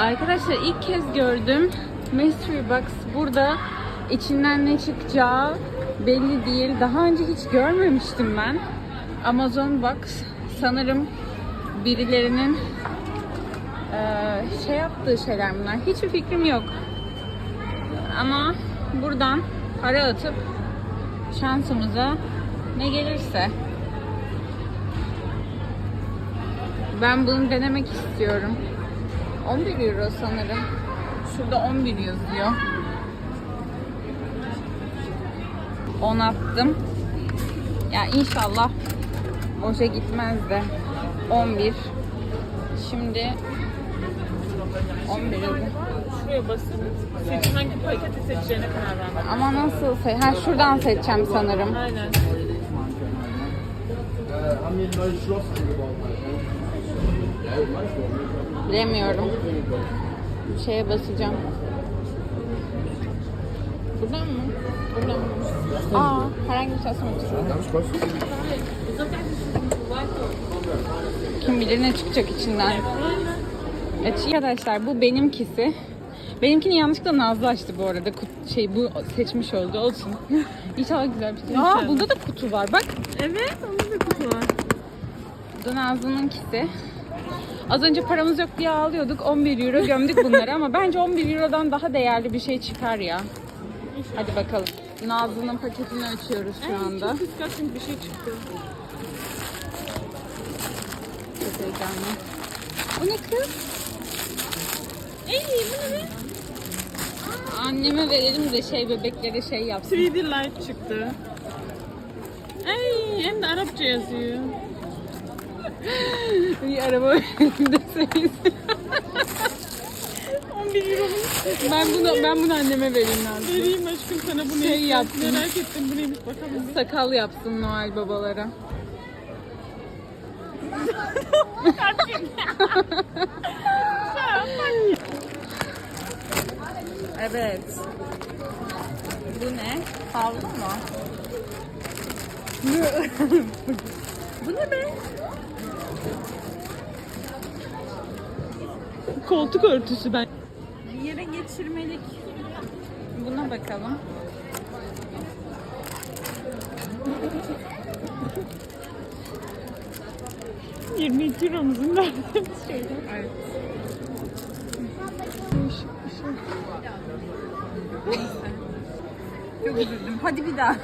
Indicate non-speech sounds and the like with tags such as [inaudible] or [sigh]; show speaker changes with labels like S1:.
S1: Arkadaşlar ilk kez gördüm. Mystery Box burada içinden ne çıkacağı belli değil. Daha önce hiç görmemiştim ben. Amazon Box sanırım birilerinin eee, şey yaptığı şeyler bunlar. Hiçbir fikrim yok. Ama buradan para atıp şansımıza ne gelirse ben bunu denemek istiyorum. 11 euro sanırım. Şurada 11 yazıyor. 10 attım. Ya inşallah boşa gitmez de. 11. Şimdi 11 euro.
S2: Şuraya basın. Seç hangi paketi seçeceğine karar vermek.
S1: Ama nasıl Ha şuradan seçeceğim sanırım.
S2: Aynen.
S3: haben hier ein neues Schloss gebaut.
S1: Bilemiyorum. Şeye basacağım. Buradan mı? Buradan mı? Aa, herhangi bir şey
S3: kurz.
S1: Kim bilir ne çıkacak içinden. Evet arkadaşlar bu benimkisi. Benimkini yanlışlıkla Nazlı açtı bu arada. Kut- şey bu seçmiş oldu olsun. [laughs] İnşallah güzel bir şey. Aa bunda da kutu var bak.
S2: Evet, onun da kutu var.
S1: Bu da Nazlı'nınkisi. Az önce paramız yok diye ağlıyorduk. 11 euro gömdük bunları ama bence 11 eurodan daha değerli bir şey çıkar ya. Hadi bakalım. Nazlı'nın paketini açıyoruz şu anda.
S2: Çok disgusting bir şey çıktı.
S1: Çok heyecanlı. Bu ne kız?
S2: Ey bu ne be?
S1: Anneme verelim de şey bebeklere şey yapsın.
S2: 3D light çıktı. Ay hem de Arapça yazıyor.
S1: Bir araba önünde seyiz.
S2: 11 euro mu?
S1: Ben bunu ben bunu anneme vereyim lazım.
S2: Vereyim aşkım sana bunu.
S1: Şey yaptın.
S2: Merak ettim bu neymiş bakalım. bir.
S1: Sakal yapsın Noel babalara. evet. Bu ne? Havlu mu? Bu ne be?
S2: Koltuk örtüsü ben.
S1: Yere geçirmelik. Buna bakalım.
S2: Hı. 22 euromuzun da şey.
S1: Evet. Çok üzüldüm. Hadi bir daha.